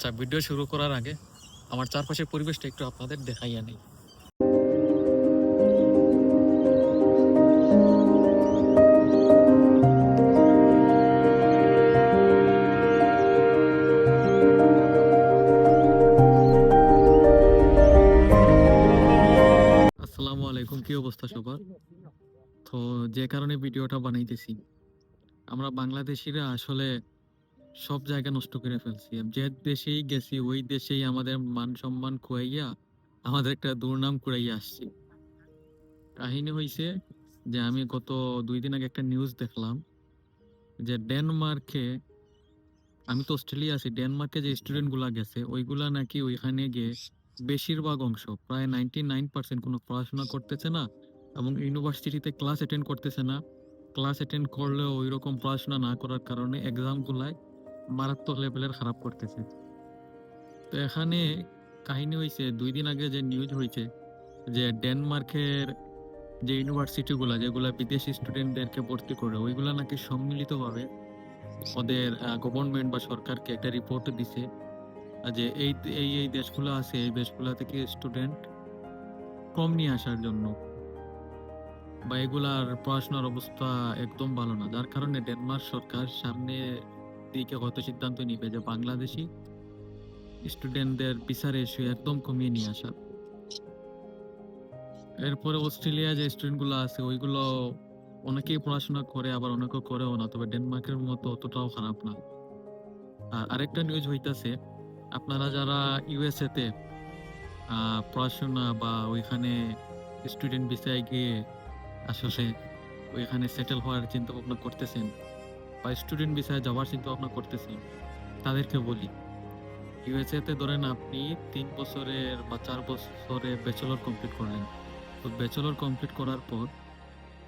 আচ্ছা ভিডিও শুরু করার আগে আমার চারপাশের পরিবেশটা একটু আপনাদের দেখাইয়া নেই। আসসালামু আলাইকুম, কি অবস্থা সবার? তো যে কারণে ভিডিওটা বানাইতেছি। আমরা বাংলাদেশিরা আসলে সব জায়গা নষ্ট করে ফেলছি। যে দেশেই গেছি, ওই দেশেই আমাদের মান সম্মান খুয়াইয়া আমাদের একটা দুর্নাম কুড়াইয়া আসছি। কাহিনী হইছে যে আমি গত দুই দিন আগে একটা নিউজ দেখলাম যে ডেনমার্কে, আমি তো অস্ট্রেলিয়া আছি, ডেনমার্কে যে স্টুডেন্টগুলা গেছে, ওইগুলা নাকি ওইখানে গিয়ে বেশিরভাগ অংশ, প্রায় নাইনটি নাইন পার্সেন্ট কোনো পড়াশোনা করতেছে না এবং ইউনিভার্সিটিতে ক্লাস অ্যাটেন্ড করতেছে না। ক্লাস অ্যাটেন্ড করলেও ওই রকম পড়াশোনা না করার কারণে এক্সাম গুলায় মারাত্মক লেভেলের খারাপ করতেছে। তো এখানে কাহিনী হয়েছে দুই দিন আগে যে নিউজ হয়েছে যে ডেনমার্কের যে ইউনিভার্সিটি গুলা, যেগুলা বিদেশি স্টুডেন্টদেরকে ভর্তি করে, ওইগুলা নাকি সম্মিলিতভাবে ওদের গভর্নমেন্ট বা সরকারকে একটা রিপোর্ট দিছে যে এই এই এই দেশগুলো আছে, এই দেশগুলা থেকে স্টুডেন্ট কম নিয়ে আসার জন্য। বা এগুলার পড়াশোনার অবস্থা একদম ভালো না, যার কারণে ডেনমার্ক সরকার সামনে দিকে হয়তো সিদ্ধান্ত নিবে যে বাংলাদেশি স্টুডেন্টদের বিচার রেশিও একদম কমিয়ে নিয়ে আসা। এরপরে অস্ট্রেলিয়া যে স্টুডেন্টগুলো আছে ওইগুলো অনেকেই পড়াশোনা করে আবার অনেকে করেও না তবে ডেনমার্কের মতো অতটাও খারাপ না। আর আরেকটা নিউজ হইতাছে আপনারা যারা ইউএসএ তে আহ, পড়াশোনা বা ওইখানে স্টুডেন্ট ভিসায় গিয়ে আসলে ওইখানে সেটেল হওয়ার চিন্তা ভাবনা করতেছেন বা স্টুডেন্ট ভিসায় যাওয়ার চিন্তা ভাবনা করতেছি, তাদেরকে বলি। ইউএসএ তে ধরেন আপনি তিন বছরের বা চার বছরে ব্যাচেলর কমপ্লিট করলেন। তো ব্যাচেলর কমপ্লিট করার পর,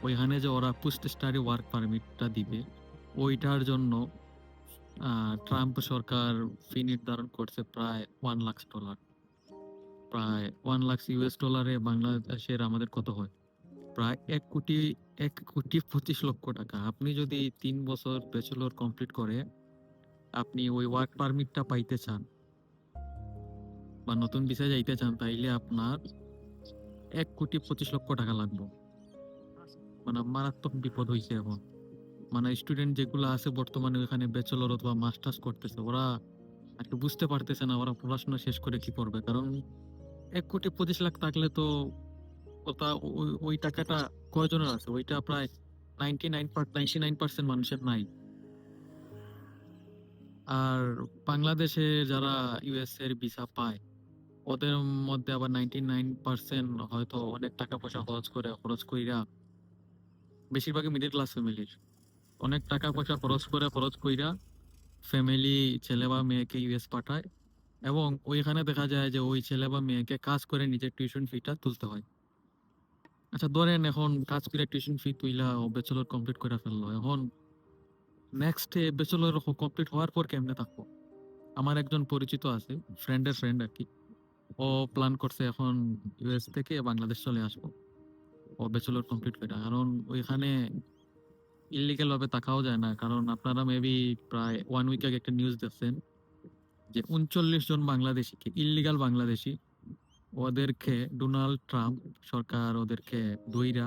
ওইখানে যে ওরা পোস্ট স্টাডি ওয়ার্ক পারমিটটা দিবে, ওইটার জন্য ট্রাম্প সরকার ফি নির্ধারণ করছে প্রায় ওয়ান লাখ ডলার প্রায় ওয়ান লাখ ইউএস ডলারে বাংলাদেশের আমাদের কত হয়? প্রায় এক কোটি এক কোটি পঁচিশ লক্ষ টাকা। আপনি যদি তিন বছর ব্যাচেলর কমপ্লিট করে আপনি ওই ওয়ার্ক পারমিটটা পাইতে চান বা নতুন ভিসায় যাইতে চান, তাইলে আপনার এক কোটি পঁচিশ লক্ষ টাকা লাগবে। মানে মারাত্মক বিপদ হয়েছে এখন। মানে স্টুডেন্ট যেগুলো আছে বর্তমানে ওখানে ব্যাচেলর অথবা মাস্টার্স করতেছে, ওরা আর কি বুঝতে পারতেছে না ওরা পড়াশোনা শেষ করে কি করবে। কারণ এক কোটি পঁচিশ লাখ থাকলে তো ওটা ওই- টাকাটা কয়জনের আছে? ওইটা প্রায় নাইনটি মানুষের নাই। আর বাংলাদেশে যারা ইউএস এর ভিসা পায়, ওদের মধ্যে আবার নাইনটি হয়তো অনেক টাকা পয়সা খরচ করে, খরচ কইরা বেশিরভাগই মিডল ক্লাস ফ্যামিলির অনেক টাকা পয়সা খরচ করে, খরচ কইরা ফ্যামিলি ছেলে বা মেয়েকে ইউএস পাঠায় এবং ওইখানে দেখা যায় যে ওই ছেলে বা মেয়েকে কাজ করে নিজের টিউশন ফিটা তুলতে হয়। আচ্ছা ধরেন এখন কাজ করে টিউশন ফি তুইলা ও ব্যাচেলর কমপ্লিট করে ফেলল, এখন নেক্সট ব্যাচেলর কমপ্লিট হওয়ার পর কেমনে থাকব? আমার একজন পরিচিত আছে ফ্রেন্ডের ফ্রেন্ড আর কি ও প্ল্যান করছে এখন ইউএস থেকে বাংলাদেশ চলে আসব, ও ব্যাচেলর কমপ্লিট করে কারণ ওইখানে ইলিগাল ভাবে থাকাও যায় না, কারণ আপনারা মেবি প্রায় ওয়ান উইক আগে একটা নিউজ দেখছেন যে উনচল্লিশ জন বাংলাদেশিকে ইল্লিগাল বাংলাদেশি ওদেরকে ডোনাল্ড ট্রাম্প সরকার ওদেরকে দইরা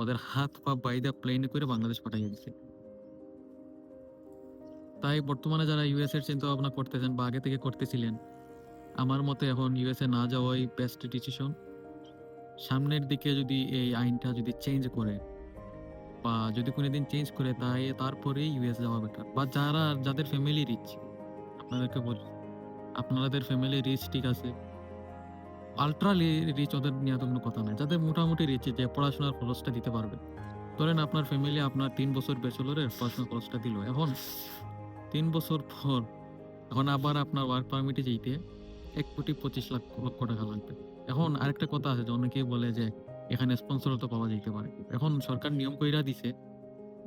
ওদের হাত পা বাইদা প্লেনে করে বাংলাদেশ পাঠিয়ে দিচ্ছে তাই বর্তমানে যারা ইউএস এর চিন্তা ভাবনা করতেছেন বা আগে থেকে করতেছিলেন, আমার মতে এখন ইউএসএ না যাওয়াই বেস্ট ডিসিশন সামনের দিকে যদি এই আইনটা যদি চেঞ্জ করে বা যদি কোনোদিন চেঞ্জ করে, তাই তারপরেই ইউএস যাওয়া বেটার বা যারা, যাদের ফ্যামিলি রিচ আপনাদেরকে বলি, আপনাদের ফ্যামিলি রিচ ঠিক আছে আলট্রা রিচ ওদের নিয়ে কোনো কথা নাই। যাদের মোটামুটি রিচ যে পড়াশোনার খরচটা দিতে পারবে। ধরেন আপনার ফ্যামিলি আপনার তিন বছর ব্যাচেলরের পড়াশোনার খরচটা দিল। এখন তিন বছর পর, এখন আবার আপনার ওয়ার্ক পারমিটে যেতে এক কোটি পঁচিশ লাখ লক্ষ টাকা লাগবে। এখন আরেকটা কথা আছে যে অনেকেই বলে যে এখানে স্পন্সর তো পাওয়া যেতে পারে। এখন সরকার নিয়ম কইরা দিছে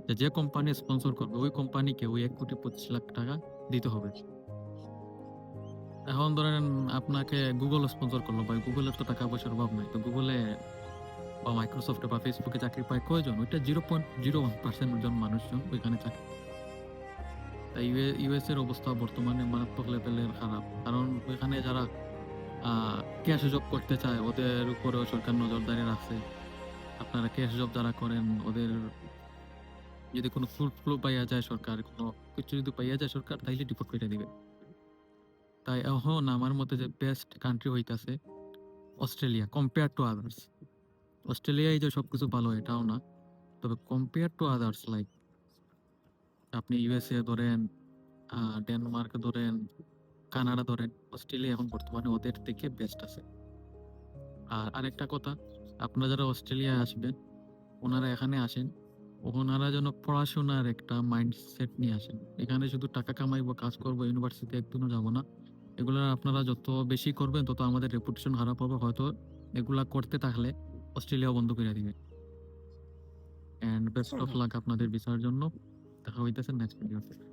যে যে কোম্পানি স্পন্সর করবে, ওই কোম্পানিকে ওই এক কোটি পঁচিশ লাখ টাকা দিতে হবে। এখন ধরেন আপনাকে গুগল স্পন্সর করল ভাই। গুগলের তো টাকা পয়সার অভাব নাই। তো গুগলে বা মাইক্রোসফটে বা ফেসবুকে চাকরি পায় কয়জন? ওইটা zero point zero one percent জন মানুষজন ওইখানে চাকরি তাই ইউএস এর অবস্থা বর্তমানে মারাত্মক লেভেলের খারাপ। কারণ ওইখানে যারা ক্যাশ জব করতে চায়, ওদের উপরেও সরকার নজরদারি রাখছে। আপনারা ক্যাশ জব যারা করেন, ওদের যদি কোনো ফুল ফ্লো পাইয়া যায় সরকার, কোনো কিছু যদি পাইয়া যায় সরকার, তাইলে ডিপোর্ট করে দিবে। তাই এখন আমার মতে যে বেস্ট কান্ট্রি হইতাছে অস্ট্রেলিয়া কম্পেয়ার টু আদার্স অস্ট্রেলিয়ায় যে সব কিছু ভালো, এটাও না। তবে কম্পেয়ার টু আদার্স লাইক আপনি ইউএসএ ধরেন ডেনমার্ক ধরেন কানাডা ধরেন, অস্ট্রেলিয়া এখন বর্তমানে ওদের থেকে বেস্ট আছে। আর আরেকটা কথা, আপনারা যারা অস্ট্রেলিয়ায় আসবেন, ওনারা এখানে আসেন, ওনারা যেন পড়াশোনার একটা মাইন্ডসেট নিয়ে আসেন। এখানে শুধু টাকা কামাইবো, কাজ করব ইউনিভার্সিটি একদিনও যাব না। এগুলো আপনারা যত বেশি করবেন তত আমাদের রেপুটেশন খারাপ হবে। হয়তো এগুলা করতে থাকলে অস্ট্রেলিয়া বন্ধ করে দিবে। And best of. লাক আপনাদের বিচার জন্য। দেখা হইতেছে নেক্সট ভিডিওতে